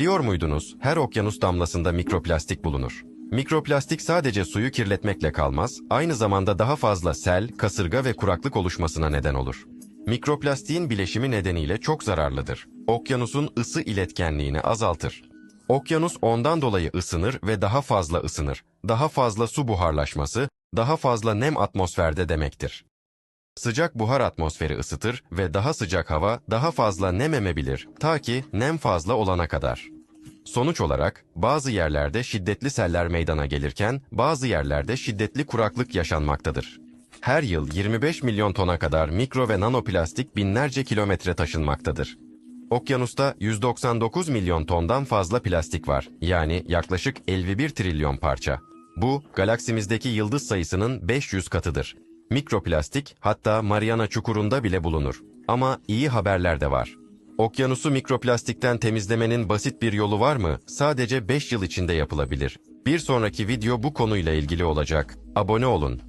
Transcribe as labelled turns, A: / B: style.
A: Biliyor muydunuz her okyanus damlasında mikroplastik bulunur. Mikroplastik sadece suyu kirletmekle kalmaz, aynı zamanda daha fazla sel, kasırga ve kuraklık oluşmasına neden olur. Mikroplastiğin bileşimi nedeniyle çok zararlıdır. Okyanusun ısı iletkenliğini azaltır. Okyanus ondan dolayı ısınır ve daha fazla ısınır. Daha fazla su buharlaşması, daha fazla nem atmosferde demektir. Sıcak buhar atmosferi ısıtır ve daha sıcak hava daha fazla nem emebilir ta ki nem fazla olana kadar. Sonuç olarak bazı yerlerde şiddetli seller meydana gelirken bazı yerlerde şiddetli kuraklık yaşanmaktadır. Her yıl 25 milyon tona kadar mikro ve nanoplastik binlerce kilometre taşınmaktadır. Okyanusta 199 milyon tondan fazla plastik var. Yani yaklaşık 51 trilyon parça. Bu galaksimizdeki yıldız sayısının 500 katıdır. Mikroplastik hatta Mariana Çukuru'nda bile bulunur. Ama iyi haberler de var. Okyanusu mikroplastikten temizlemenin basit bir yolu var mı? Sadece 5 yıl içinde yapılabilir. Bir sonraki video bu konuyla ilgili olacak. Abone olun.